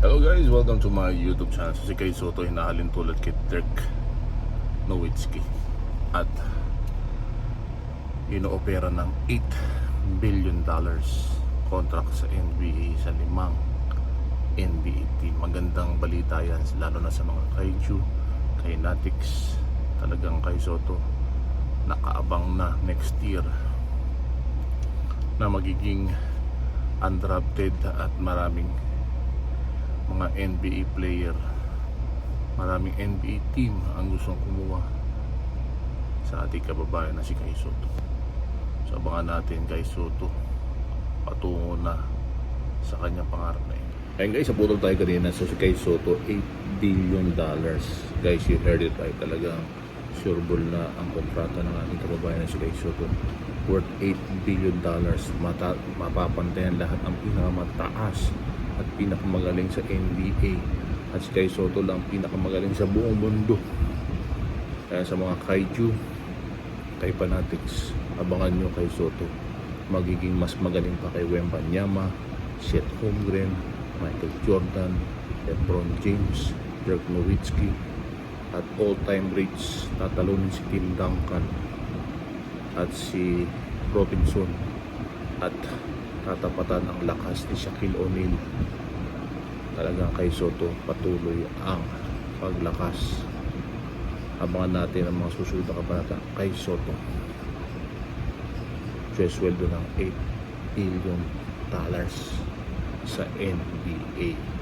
Hello guys, welcome to my YouTube channel. Si Kay Soto, hinahalin tulad kay Dirk Nowitzki. At inoopera ng 8 billion dollars contract sa NBA sa limang NBA team. Magandang balita yan, lalo na sa mga kaiju, kay Natix, talagang kay Soto, nakaabang na next year na magiging undrafted at maraming mga NBA player. Maraming NBA team ang gustong kumuha sa ating kababayan na si Kai Soto. So abangan natin Kai Soto patungo na sa kanyang pangarap na yun. Ayun guys, naputol tayo kanina. So si Kai Soto 8 billion dollars. Guys you heard it right. Talagang sureball na ang kontrata ng ating kababayan na si Kai Soto. Worth 8 billion dollars. Mata, mapapantayan lahat ang pinakamataas at pinakamagaling sa NBA at si Kai Soto lang pinakamagaling sa buong mundo. Kaya sa mga kaiju kay Fanatics abangan nyo kay Soto. Magiging mas magaling pa kay Wembanyama Seth Holmgren Michael Jordan Lebron James Dirk Nowitzki. At all-time greats tatalunin si Tim Duncan at si Robinson. At tatapatan ang lakas ni Shaquille O'Neal. Talagang kay Soto patuloy ang paglakas. Abangan natin ang mga susunod na kabanata kay Soto. Sweldo ng 8 billion dollars sa NBA